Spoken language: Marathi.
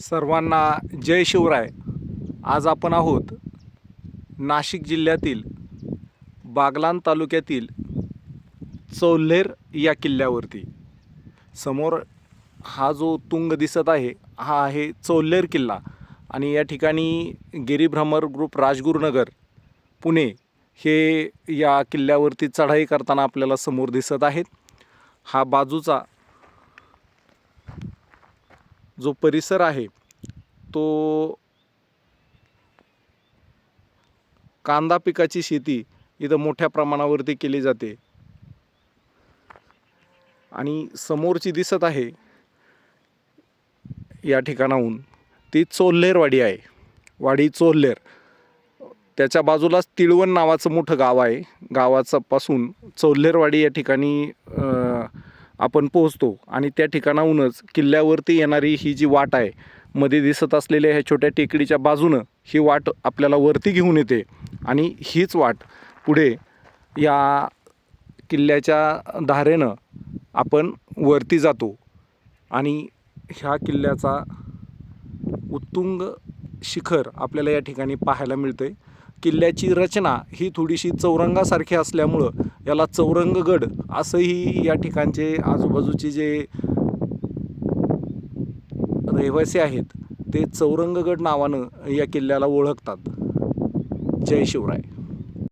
सर्वांना जय शिवराय. आज आपण आहोत नाशिक जिल्ह्यातील बागलान तालुक्यातील चौल्हेर या किल्ल्यावरती. समोर हा जो तुंग दिसत आहे हा आहे चौल्हेर किल्ला आणि या ठिकाणी गिरीभ्रमर ग्रुप राजगुरुनगर पुणे हे या किल्ल्यावरती चढाई करताना आपल्याला समोर दिसत आहेत. हा बाजूचा जो परिसर आहे तो कांदा पिकाची शेती इथं मोठ्या प्रमाणावरती केली जाते. आणि समोरची दिसत आहे या ठिकाणाहून ती चोल्हेरवाडी आहे. वाडी चोल्हेर. त्याच्या बाजूलाच तिळवण नावाचं मोठं गाव आहे. गावाचं पासून चौल्हेरवाडी या ठिकाणी आपण पोहोचतो आणि त्या ठिकाणाहूनच किल्ल्यावरती येणारी ही जी वाट आहे मध्ये दिसत असलेल्या ह्या छोट्या टेकडीच्या बाजूनं ही वाट आपल्याला वरती घेऊन येते. आणि हीच वाट पुढे या किल्ल्याच्या धारेनं आपण वरती जातो. आणि ह्या किल्ल्याचा उत्तुंग शिखर आपल्याला या ठिकाणी पाहायला मिळते किल्ल्याची रचना ही थोडीशी चौरंगासारखी असल्यामुळं याला चौरंगगड असंही या ठिकाणचे आजूबाजूचे जे रहिवासी आहेत ते चौरंगगड नावानं या किल्ल्याला ओळखतात. जय शिवराय.